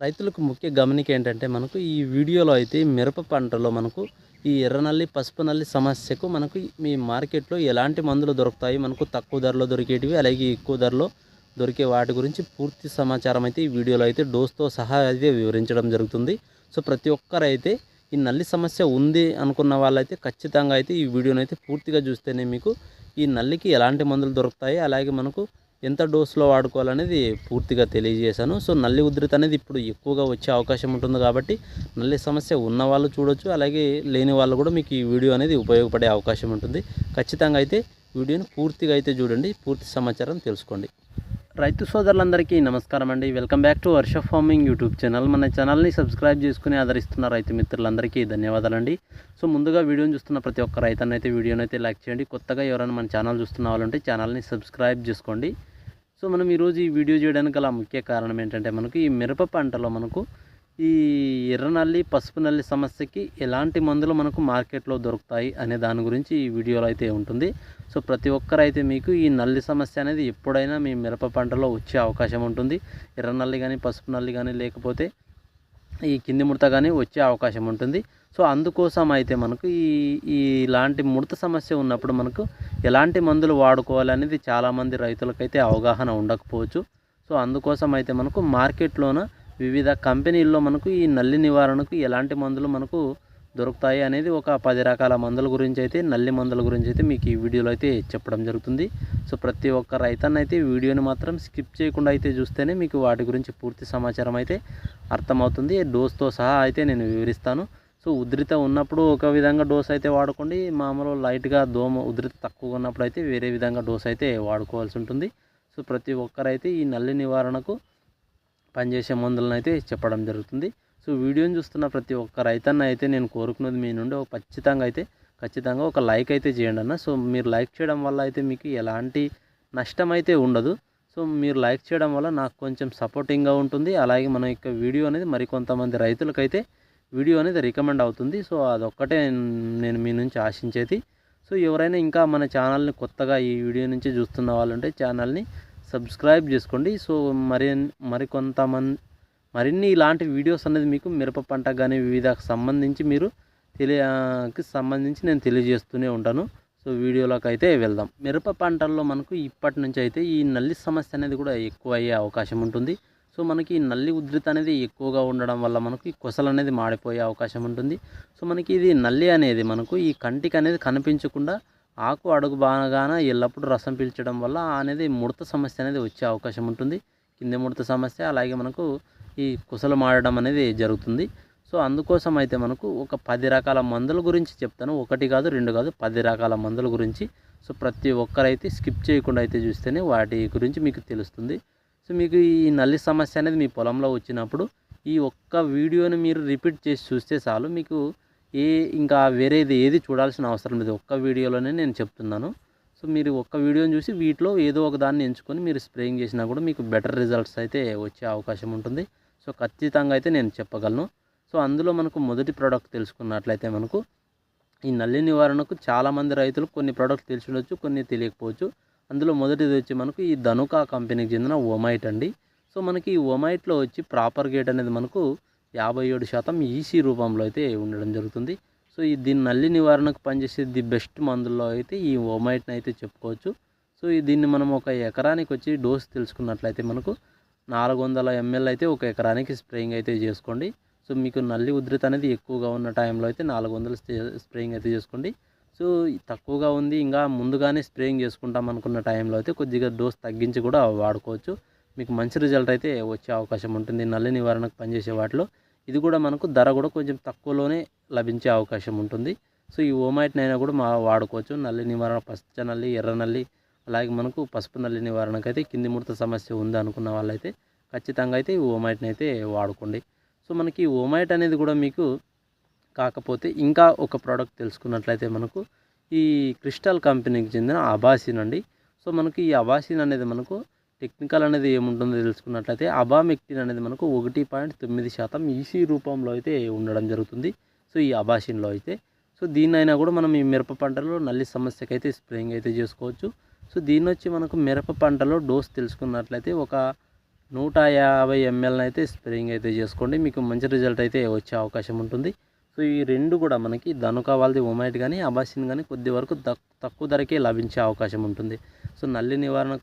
రైతులకు ముఖ్య గమనిక ఏంటంటే మనకు ఈ వీడియోలో అయితే మిరప పంటలో మనకు ఈ ఎర్రనల్లి పసుపు నల్లి సమస్యకు మనకు మీ మార్కెట్లో ఎలాంటి మందులు దొరుకుతాయి మనకు తక్కువ ధరలో దొరికేటివి అలాగే ఎక్కువ ధరలో దొరికే వాటి గురించి పూర్తి సమాచారం అయితే ఈ వీడియోలో అయితే డోస్తో సహా అయితే వివరించడం జరుగుతుంది. సో ప్రతి ఒక్కరైతే ఈ నల్లి సమస్య ఉంది అనుకున్న వాళ్ళైతే ఖచ్చితంగా అయితే ఈ వీడియోని అయితే పూర్తిగా చూస్తేనే మీకు ఈ నల్లికి ఎలాంటి మందులు దొరుకుతాయి అలాగే మనకు ఎంత డోస్లో వాడుకోవాలనేది పూర్తిగా తెలియజేశాను. సో నల్లి ఉధృతి అనేది ఇప్పుడు ఎక్కువగా వచ్చే అవకాశం ఉంటుంది కాబట్టి నల్లి సమస్య ఉన్న వాళ్ళు చూడొచ్చు. అలాగే లేని వాళ్ళు కూడా మీకు ఈ వీడియో అనేది ఉపయోగపడే అవకాశం ఉంటుంది. ఖచ్చితంగా అయితే వీడియోని పూర్తిగా అయితే చూడండి. పూర్తి సమాచారం తెలుసుకోండి. రైతు సోదరులందరికీ నమస్కారం అండి. Welcome back to Varsha farming YouTube channel. మన ఛానల్ని సబ్స్క్రైబ్ చేసుకుని ఆదరిస్తున్న రైతు మిత్రులందరికీ ధన్యవాదాలండి. సో ముందుగా వీడియోని చూస్తున్న ప్రతి ఒక్క రైతన్నైతే అయితే వీడియోని అయితే లైక్ చేయండి. కొత్తగా ఎవరైనా మన ఛానల్ చూస్తున్న వాళ్ళంటే ఛానల్ని సబ్స్క్రైబ్ చేసుకోండి. సో మనం ఈరోజు ఈ వీడియో చేయడానికి గల ముఖ్య కారణం ఏంటంటే మనకు ఈ మిరప పంటలో మనకు ఈ ఎర్ర నల్లి పసుపు నల్లి సమస్యకి ఎలాంటి మందులు మనకు మార్కెట్లో దొరుకుతాయి అనే దాని గురించి ఈ వీడియోలో అయితే ఉంటుంది. సో ప్రతి ఒక్కరైతే మీకు ఈ నల్లి సమస్య అనేది ఎప్పుడైనా మీ మిరప పంటలో వచ్చే అవకాశం ఉంటుంది. ఎర్ర నల్లి కానీ పసుపు నల్లి కానీ లేకపోతే ఈ కింది ముడత కానీ వచ్చే అవకాశం ఉంటుంది. సో అందుకోసం అయితే మనకు ఈ ఇలాంటి ముడత సమస్య ఉన్నప్పుడు మనకు ఎలాంటి మందులు వాడుకోవాలి అనేది చాలామంది రైతులకైతే అవగాహన ఉండకపోవచ్చు. సో అందుకోసం అయితే మనకు మార్కెట్లోన వివిధ కంపెనీల్లో మనకు ఈ నల్లి నివారణకు ఎలాంటి మందులు మనకు దొరుకుతాయి అనేది ఒక పది రకాల మందుల గురించి అయితే నల్లి మందుల గురించి అయితే మీకు ఈ వీడియోలో అయితే చెప్పడం జరుగుతుంది. సో ప్రతి ఒక్క రైతన్న అయితే వీడియోని మాత్రం స్కిప్ చేయకుండా అయితే చూస్తేనే మీకు వాటి గురించి పూర్తి సమాచారం అయితే అర్థమవుతుంది. డోస్తో సహా అయితే నేను వివరిస్తాను. సో ఉధృత ఉన్నప్పుడు ఒక విధంగా డోస్ అయితే వాడుకోండి. మామూలు లైట్గా దోమ ఉధృత తక్కువగా ఉన్నప్పుడు అయితే వేరే విధంగా డోస్ అయితే వాడుకోవాల్సి ఉంటుంది. సో ప్రతి ఒక్కరైతే ఈ నల్లి నివారణకు పనిచేసే మందులను అయితే చెప్పడం జరుగుతుంది. సో వీడియోని చూస్తున్న ప్రతి ఒక్క రైతన్న అయితే నేను కోరుకున్నది మీ నుండి ఖచ్చితంగా అయితే ఖచ్చితంగా ఒక లైక్ అయితే చేయండి అన్న. సో మీరు లైక్ చేయడం వల్ల అయితే మీకు ఎలాంటి నష్టం అయితే ఉండదు. సో మీరు లైక్ చేయడం వల్ల నాకు కొంచెం సపోర్టింగ్గా ఉంటుంది. అలాగే మన యొక్క వీడియో అనేది మరికొంతమంది రైతులకైతే వీడియో అనేది రికమెండ్ అవుతుంది. సో అదొక్కటే నేను మీ నుంచి ఆశించేది. సో ఎవరైనా ఇంకా మన ఛానల్ని కొత్తగా ఈ వీడియో నుంచి చూస్తున్న వాళ్ళు ఉంటే ఛానల్ని సబ్స్క్రైబ్ చేసుకోండి. సో మరి మరికొంతమంది మరిన్ని ఇలాంటి వీడియోస్ అనేది మీకు మిరప పంట కానీ వివిధ సంబంధించి మీరు తెలియకి సంబంధించి నేను తెలియజేస్తూనే ఉంటాను. సో వీడియోలోకి అయితే వెళ్దాం. మిరప పంటల్లో మనకు ఇప్పటి నుంచి అయితే ఈ నల్లి సమస్య అనేది కూడా ఎక్కువ అయ్యే అవకాశం ఉంటుంది. సో మనకి ఈ నల్లి ఉధృత అనేది ఎక్కువగా ఉండడం వల్ల మనకు ఈ కొసలు అనేది మాడిపోయే అవకాశం ఉంటుంది. సో మనకి ఇది నల్లి అనేది మనకు ఈ కంటికి అనేది కనిపించకుండా ఆకు అడుగు బాగాన ఎల్లప్పుడూ రసం పీల్చడం వల్ల అనేది ముడత సమస్య అనేది వచ్చే అవకాశం ఉంటుంది. కింది ముడత సమస్య అలాగే మనకు ఈ కుసలు మాడడం అనేది జరుగుతుంది. సో అందుకోసం అయితే మనకు ఒక పది రకాల మందుల గురించి చెప్తాను. ఒకటి కాదు రెండు కాదు పది రకాల మందుల గురించి. సో ప్రతి ఒక్కరైతే స్కిప్ చేయకుండా అయితే చూస్తేనే వాటి గురించి మీకు తెలుస్తుంది. సో మీకు ఈ నల్లి సమస్య అనేది మీ పొలంలో వచ్చినప్పుడు ఈ ఒక్క వీడియోని మీరు రిపీట్ చేసి చూస్తే చాలు. మీకు ఏ ఇంకా వేరేది ఏది చూడాల్సిన అవసరం లేదు. ఒక్క వీడియోలోనే నేను చెప్తున్నాను. సో మీరు ఒక్క వీడియోని చూసి వీటిలో ఏదో ఒక దాన్ని ఎంచుకొని మీరు స్ప్రేయింగ్ చేసినా కూడా మీకు బెటర్ రిజల్ట్స్ అయితే వచ్చే అవకాశం ఉంటుంది. సో ఖచ్చితంగా అయితే నేను చెప్పగలను. సో అందులో మనకు మొదటి ప్రోడక్ట్ తెలుసుకున్నట్లయితే మనకు ఈ నల్లి నివారణకు చాలామంది రైతులు కొన్ని ప్రోడక్ట్ తెలిసి ఉండొచ్చు కొన్ని తెలియకపోవచ్చు. అందులో మొదటిది వచ్చి మనకు ఈ ధనుకా కంపెనీకి చెందిన ఓమైట్ అండి. సో మనకి ఈ ఓమైట్లో వచ్చి ప్రాపర్ గేట్ అనేది మనకు యాభై ఏడు శాతం ఈసీ రూపంలో అయితే ఉండడం జరుగుతుంది. సో ఈ దీని నల్లి నివారణకు పనిచేసే ది బెస్ట్ మందుల్లో అయితే ఈ ఓమైట్ని అయితే చెప్పుకోవచ్చు. సో ఈ దీన్ని మనం ఒక ఎకరానికి వచ్చి డోస్ తెలుసుకున్నట్లయితే మనకు నాలుగు వందల ఎంఎల్ అయితే ఒక ఎకరానికి స్ప్రేయింగ్ అయితే చేసుకోండి. సో మీకు నల్లి ఉధృత అనేది ఎక్కువగా ఉన్న టైంలో అయితే నాలుగు వందలు స్ప్రేయింగ్ అయితే చేసుకోండి. సో తక్కువగా ఉంది ఇంకా ముందుగానే స్ప్రేయింగ్ చేసుకుంటాం అనుకున్న టైంలో అయితే కొద్దిగా డోస్ తగ్గించి కూడా వాడుకోవచ్చు. మీకు మంచి రిజల్ట్ అయితే వచ్చే అవకాశం ఉంటుంది. నల్లి నివారణకు పనిచేసే వాటిలో ఇది కూడా మనకు ధర కూడా కొంచెం తక్కువలోనే లభించే అవకాశం ఉంటుంది. సో ఈ ఓమాయిట్నైనా కూడా మా వాడుకోవచ్చు. నల్లి నివారణ పచ్చ నల్లి ఎర్ర నల్లి అలాగే మనకు పసుపు నల్లి నివారణకు అయితే కింది ముడత సమస్య ఉంది అనుకున్న వాళ్ళైతే ఖచ్చితంగా అయితే ఈ ఓమైట్ని అయితే వాడుకోండి. సో మనకి ఈ ఓమైట్ అనేది కూడా మీకు కాకపోతే ఇంకా ఒక ప్రోడక్ట్ తెలుసుకున్నట్లయితే మనకు ఈ క్రిస్టల్ కంపెనీకి చెందిన అబాసిన్ అండి. సో మనకి ఈ అబాసిన్ అనేది మనకు టెక్నికల్ అనేది ఏముంటుందో తెలుసుకున్నట్లయితే అబామెక్టిన్ అనేది మనకు ఒకటి పాయింట్ తొమ్మిది శాతం ఈసీ రూపంలో అయితే ఉండడం జరుగుతుంది. సో ఈ అబాషిన్లో అయితే. సో దీన్నైనా కూడా మనం ఈ మిరప పంటలో నల్లి సమస్యకి అయితే స్ప్రేయింగ్ అయితే చేసుకోవచ్చు. సో దీన్ని వచ్చి మనకు మిరప పంటలో డోస్ తెలుసుకున్నట్లయితే ఒక నూట యాభై ఎంఎల్ని అయితే స్ప్రేయింగ్ అయితే చేసుకోండి. మీకు మంచి రిజల్ట్ అయితే వచ్చే అవకాశం ఉంటుంది. సో ఈ రెండు కూడా మనకి ధనుక వాళ్ళది ఒమైట్ కానీ అబాసిన్ కానీ కొద్ది వరకు తక్- తక్కువ ధరకే లభించే అవకాశం ఉంటుంది. సో నల్లి నివారణ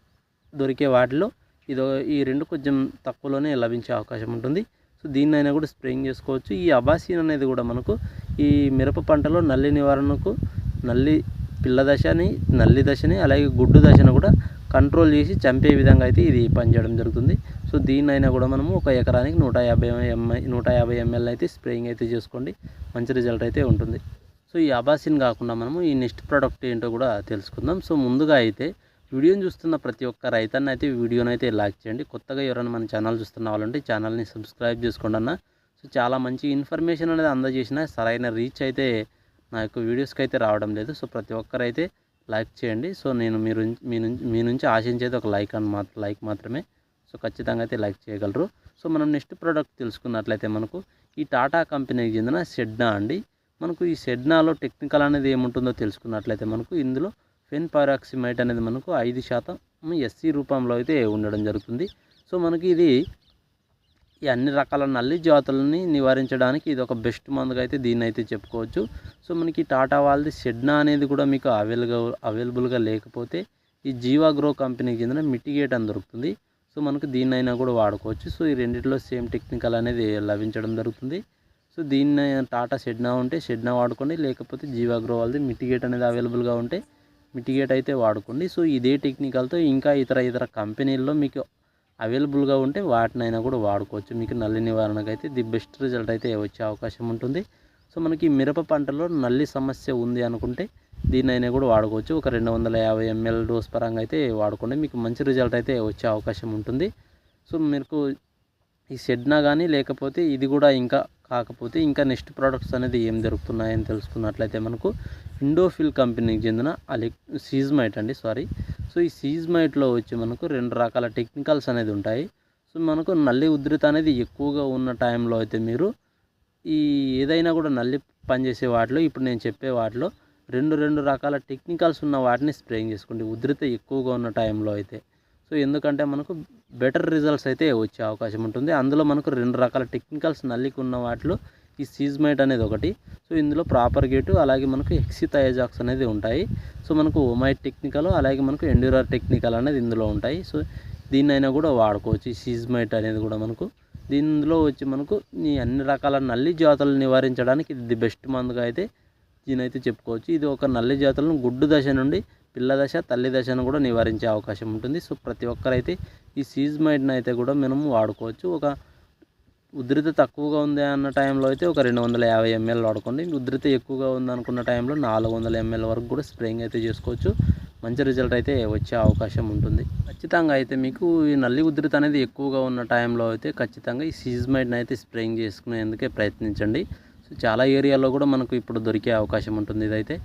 దొరికే వాటిలో ఇదో ఈ రెండు కొంచెం తక్కువలోనే లభించే అవకాశం ఉంటుంది. సో దీన్నైనా కూడా స్ప్రేయింగ్ చేసుకోవచ్చు. ఈ అబాసిన్ అనేది కూడా మనకు ఈ మిరప పంటలో నల్లి నివారణకు నల్లి పిల్ల దశని నల్లి దశని అలాగే గుడ్డు దశను కూడా కంట్రోల్ చేసి చంపే విధంగా అయితే ఇది పనిచేయడం జరుగుతుంది. సో దీన్నైనా కూడా మనము ఒక ఎకరానికి నూట యాభై ఎంఐ నూట యాభై ఎంఎల్ అయితే స్ప్రేయింగ్ అయితే చేసుకోండి. మంచి రిజల్ట్ అయితే ఉంటుంది. సో ఈ అబాసిన్ కాకుండా మనము ఈ నెక్స్ట్ ప్రోడక్ట్ ఏంటో కూడా తెలుసుకుందాం. సో ముందుగా అయితే వీడియోని చూస్తున్న ప్రతి ఒక్క రైతన్న అయితే వీడియోని అయితే లైక్ చేయండి. కొత్తగా ఎవరైనా మన ఛానల్ చూస్తున్న వాళ్ళంటే ఛానల్ని సబ్స్క్రైబ్ చేసుకోండి అన్న. సో చాలా మంచి ఇన్ఫర్మేషన్ అనేది అందజేసిన సరైన రీచ్ అయితే నా యొక్క వీడియోస్కి అయితే రావడం లేదు. సో ప్రతి ఒక్కరైతే లైక్ చేయండి. సో నేను మీరు మీ నుంచి మీ నుంచి ఆశించేది ఒక లైక్ అని మాత్రం లైక్ మాత్రమే. సో ఖచ్చితంగా అయితే లైక్ చేయగలరు. సో మనం నెక్స్ట్ ప్రోడక్ట్ తెలుసుకున్నట్లయితే మనకు ఈ టాటా కంపెనీకి చెందిన షెడ్నా అండి. మనకు ఈ షెడ్నాలో టెక్నికల్ అనేది ఏముంటుందో తెలుసుకున్నట్లయితే మనకు ఇందులో ఫెన్పారాక్సిమైట్ అనేది మనకు ఐదు శాతం ఎస్సీ రూపంలో అయితే ఉండడం జరుగుతుంది. సో మనకి ఇది ఈ అన్ని రకాల నల్లి జాతులని నివారించడానికి ఇది ఒక బెస్ట్ మందుగా అయితే దీన్ని అయితే చెప్పుకోవచ్చు. సో మనకి టాటా వాళ్ళది షెడ్నా అనేది కూడా మీకు అవైలబుల్ అవైలబుల్గా లేకపోతే ఈ జీవాగ్రో కంపెనీ కింద మిటిగేట్ అని దొరుకుతుంది. సో మనకు దీన్నైనా కూడా వాడుకోవచ్చు. సో ఈ రెండిట్లో సేమ్ టెక్నికల్ అనేది లభించడం జరుగుతుంది. సో దీన్ని టాటా షెడ్నా ఉంటే షెడ్నా వాడుకోండి. లేకపోతే జీవాగ్రో వాళ్ళది మిటిగేట్ అనేది అవైలబుల్గా ఉంటే మిటిగేట్ అయితే వాడుకోండి. సో ఇదే టెక్నికల్తో ఇంకా ఇతర ఇతర కంపెనీల్లో మీకు అవైలబుల్గా ఉంటే వాటినైనా కూడా వాడుకోవచ్చు. మీకు నల్లి నివారణకు అయితే ది బెస్ట్ రిజల్ట్ అయితే వచ్చే అవకాశం ఉంటుంది. సో మనకి మిరప పంటలో నల్లి సమస్య ఉంది అనుకుంటే దీన్నైనా కూడా వాడుకోవచ్చు. ఒక రెండు వందల యాభై ఎంఎల్ డోస్ పరంగా అయితే వాడుకోండి. మీకు మంచి రిజల్ట్ అయితే వచ్చే అవకాశం ఉంటుంది. సో మీకు ఈ సెడ్నా కానీ లేకపోతే ఇది కూడా ఇంకా కాకపోతే ఇంకా నెక్స్ట్ ప్రోడక్ట్స్ అనేది ఏం దొరుకుతున్నాయని తెలుసుకున్నట్లయితే మనకు ఇండోఫిల్ కంపెనీకి చెందిన అలి సీజ్మైట్ అండి సారీ. సో ఈ సీజ్మైట్లో వచ్చి మనకు రెండు రకాల టెక్నికల్స్ అనేది ఉంటాయి. సో మనకు నల్లి ఉధృత అనేది ఎక్కువగా ఉన్న టైంలో అయితే మీరు ఈ ఏదైనా కూడా నల్లి పనిచేసే వాటిలో ఇప్పుడు నేను చెప్పే వాటిలో రెండు రెండు రకాల టెక్నికల్స్ ఉన్న వాటిని స్ప్రేయింగ్ చేసుకోండి. ఉధృత ఎక్కువగా ఉన్న టైంలో అయితే. సో ఎందుకంటే మనకు బెటర్ రిజల్ట్స్ అయితే వచ్చే అవకాశం ఉంటుంది. అందులో మనకు రెండు రకాల టెక్నికల్స్ నల్లికి ఉన్న వాటిలో ఈ సీజ్మైట్ అనేది ఒకటి. సో ఇందులో ప్రాపర్ గేటు అలాగే మనకు హెక్సిథయాజాక్స్ అనేది ఉంటాయి. సో మనకు ఓమైట్ టెక్నికల్ అలాగే మనకు ఎండ్యూరర్ టెక్నికల్ అనేది ఇందులో ఉంటాయి. సో దీన్నైనా కూడా వాడుకోవచ్చు. ఈ సీజ్మైట్ అనేది కూడా మనకు. దీనిలో వచ్చి మనకు ఈ అన్ని రకాల నల్లి జాతులను నివారించడానికి ఇది ది బెస్ట్ మందుగా అయితే దీనైతే చెప్పుకోవచ్చు. ఇది ఒక నల్లి జాతులను గుడ్డు దశ నుండి పిల్ల దశ తల్లి దశను కూడా నివారించే అవకాశం ఉంటుంది. సో ప్రతి ఒక్కరైతే ఈ సీజ్మైడ్ని అయితే కూడా మనము వాడుకోవచ్చు. ఒక ఉధృత తక్కువగా ఉంది అన్న టైంలో అయితే ఒక రెండు వందల యాభై ఎంఎల్ వాడుకోండి. ఉధృత ఎక్కువగా ఉంది అనుకున్న టైంలో నాలుగు వందల ఎంఎల్ వరకు కూడా స్ప్రేయింగ్ అయితే చేసుకోవచ్చు. మంచి రిజల్ట్ అయితే వచ్చే అవకాశం ఉంటుంది. ఖచ్చితంగా అయితే మీకు ఈ నల్లి ఉధృత అనేది ఎక్కువగా ఉన్న టైంలో అయితే ఖచ్చితంగా ఈ సీజ్మైడ్ని అయితే స్ప్రేయింగ్ చేసుకునేందుకే ప్రయత్నించండి. సో చాలా ఏరియాలో కూడా మనకు ఇప్పుడు దొరికే అవకాశం ఉంటుంది ఇదైతే.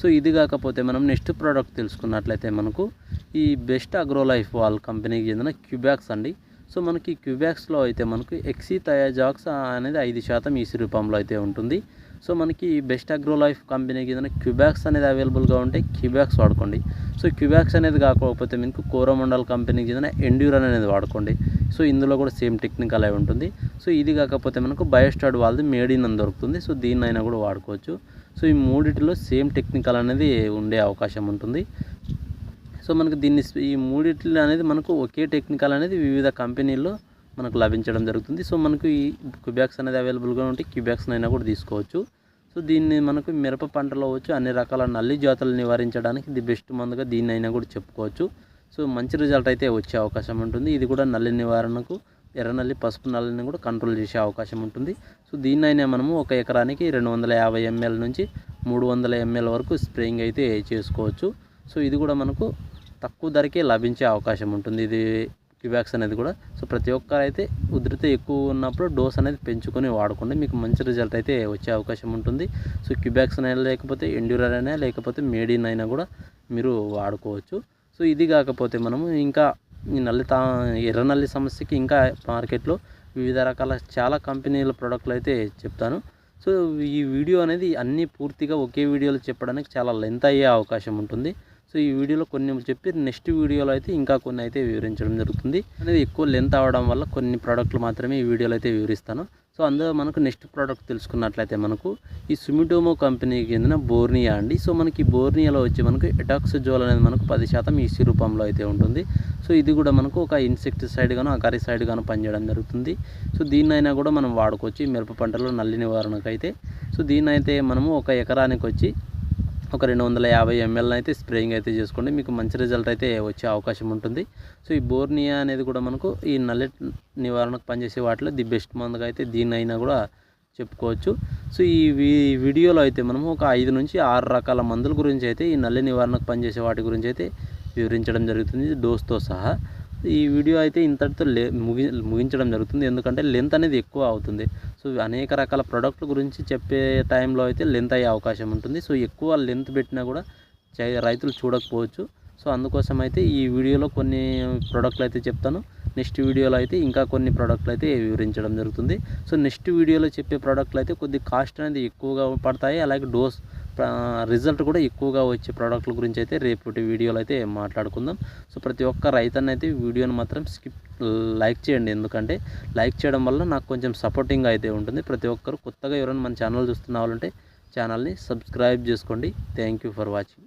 సో ఇది కాకపోతే మనం నెక్స్ట్ ప్రోడక్ట్ తెలుసుకున్నట్లయితే మనకు ఈ బెస్ట్ అగ్రో లైఫ్ వాల్ కంపెనీకి చెందిన క్యూబ్యాక్స్ అండి. సో మనకి క్యూబ్యాక్స్లో అయితే మనకు ఎక్సీ తయాజాక్స్ అనేది ఐదు శాతం ఈసీ రూపంలో అయితే ఉంటుంది. సో మనకి బెస్ట్ అగ్రో లైఫ్ కంపెనీకి ఏదైనా క్యూబ్యాక్స్ అనేది అవైలబుల్గా ఉంటే క్యూబ్యాక్స్ వాడుకోండి. సో క్యూబ్యాక్స్ అనేది కాకపోతే మీకు కోరోమండల్ కంపెనీకి ఏదైనా ఎండ్యూరన్ అనేది వాడుకోండి. సో ఇందులో కూడా సేమ్ టెక్నికల్ అలా ఉంటుంది. సో ఇది కాకపోతే మనకు బయోస్టాడ్ వాళ్ళది మేడిన్ అని దొరుకుతుంది. సో దీన్నైనా కూడా వాడుకోవచ్చు. సో ఈ మూడిటిలో సేమ్ టెక్నికల్ అనేది ఉండే అవకాశం ఉంటుంది. సో మనకు దీన్ని ఈ మూడిట్లో అనేది మనకు ఒకే టెక్నికల్ అనేది వివిధ కంపెనీల్లో మనకు లభించడం జరుగుతుంది. సో మనకు ఈ క్యూబ్యాక్స్ అనేది అవైలబుల్గా ఉంటే క్యూబ్యాక్స్ అయినా కూడా తీసుకోవచ్చు. సో దీన్ని మనకు మిరప పంటలో వచ్చి అన్ని రకాల నల్లి జాతులు నివారించడానికి ది బెస్ట్ మందుగా దీన్ని అయినా కూడా చెప్పుకోవచ్చు. సో మంచి రిజల్ట్ అయితే వచ్చే అవకాశం ఉంటుంది. ఇది కూడా నల్లి నివారణకు ఎర్ర నల్లి పసుపు నల్లిని కూడా కంట్రోల్ చేసే అవకాశం ఉంటుంది. సో దీన్నైనా మనము ఒక ఎకరానికి రెండు వందల యాభై ఎంఎల్ నుంచి మూడు వందల ఎంఎల్ వరకు స్ప్రేయింగ్ అయితే చేసుకోవచ్చు. సో ఇది కూడా మనకు తక్కువ ధరకే లభించే అవకాశం ఉంటుంది. ఇది క్యూబ్యాక్స్ అనేది కూడా. సో ప్రతి ఒక్కరు అయితే ఉధృత ఎక్కువ ఉన్నప్పుడు డోస్ అనేది పెంచుకొని వాడుకోండి. మీకు మంచి రిజల్ట్ అయితే వచ్చే అవకాశం ఉంటుంది. సో క్యూబ్యాక్స్ అయినా లేకపోతే ఎండ్యూరర్ అయినా లేకపోతే మేడిన్ అయినా కూడా మీరు వాడుకోవచ్చు. సో ఇది కాకపోతే మనము ఇంకా ఈ నల్లి తా ఎర్ర నల్లి సమస్యకి ఇంకా మార్కెట్లో వివిధ రకాల చాలా కంపెనీల ప్రోడక్ట్లు అయితే చెప్తాను. సో ఈ వీడియో అనేది అన్నీ పూర్తిగా ఒకే వీడియోలో చెప్పడానికి చాలా లెంత్ అయ్యే అవకాశం ఉంటుంది. సో ఈ వీడియోలో కొన్ని చెప్పి నెక్స్ట్ వీడియోలో అయితే ఇంకా కొన్ని అయితే వివరించడం జరుగుతుంది. అనేది ఎక్కువ లెంత్ అవ్వడం వల్ల కొన్ని ప్రోడక్ట్లు మాత్రమే ఈ వీడియోలో అయితే వివరిస్తాను. సో అందులో మనకు నెక్స్ట్ ప్రోడక్ట్ తెలుసుకున్నట్లయితే మనకు ఈ సుమిటోమో కంపెనీకి చెందిన బోర్నియా అండి. సో మనకి బోర్నియాలో వచ్చి మనకు ఎటాక్సిజోల్ అనేది మనకు పది శాతం ఈసీ రూపంలో అయితే ఉంటుంది. సో ఇది కూడా మనకు ఒక ఇన్సెక్టిసైడ్ గాను అకారిసైడ్ గాను పనిచేయడం జరుగుతుంది. సో దీన్నైనా కూడా మనం వాడుకోవచ్చు మిరప పంటలో నల్లి నివారణకు అయితే సో దీన్నైతే మనము ఒక ఎకరానికి వచ్చి ఒక రెండు వందల యాభై ఎంఎల్ని అయితే స్ప్రేయింగ్ అయితే చేసుకోండి. మీకు మంచి రిజల్ట్ అయితే వచ్చే అవకాశం ఉంటుంది. సో ఈ బోర్నియా అనేది కూడా మనకు ఈ నల్లెట్ నివారణకు పనిచేసే వాటిలో ది బెస్ట్ మందుగా అయితే దీన్ని అయినా కూడా చెప్పుకోవచ్చు. సో ఈ వీ- వీడియోలో అయితే మనము ఒక ఐదు నుంచి ఆరు రకాల మందుల గురించి అయితే ఈ నల్లి నివారణకు పనిచేసే వాటి గురించి అయితే వివరించడం జరుగుతుంది. డోస్తో సహా. ఈ వీడియో అయితే ఇంతటితో లే ముగి ముగించడం జరుగుతుంది. ఎందుకంటే లెంత్ అనేది ఎక్కువ అవుతుంది. సో అనేక రకాల ప్రోడక్ట్ల గురించి చెప్పే టైంలో అయితే లెంత్ అయ్యే అవకాశం ఉంటుంది. సో ఎక్కువ లెంత్ పెట్టినా కూడా చై- రైతులు చూడకపోవచ్చు. సో అందుకోసం అయితే ఈ వీడియోలో కొన్ని ప్రోడక్ట్లు అయితే చెప్తాను. నెక్స్ట్ వీడియోలో అయితే ఇంకా కొన్ని ప్రోడక్ట్లు అయితే వివరించడం జరుగుతుంది. సో నెక్స్ట్ వీడియోలో చెప్పే ప్రోడక్ట్లు అయితే కొద్ది కాస్ట్ అనేది ఎక్కువగా పడతాయి. అలాగే డోస్ రిజల్ట్ కూడా ఎక్కువగా వచ్చే ప్రోడక్ట్ల గురించి అయితే రేపటి వీడియోలో అయితే మాట్లాడుకుందాం. సో ప్రతి ఒక్క రైతన్న అయితే వీడియోని మాత్రం స్కిప్ లైక్ చేయండి. ఎందుకంటే లైక్ చేయడం వల్ల నాకు కొంచెం సపోర్టింగ్ అయితే ఉంటుంది. ప్రతి ఒక్కరు కొత్తగా ఎవరైనా మన ఛానల్ చూస్తున్న వాళ్ళంటే ఛానల్ని సబ్స్క్రైబ్ చేసుకోండి. Thank you for watching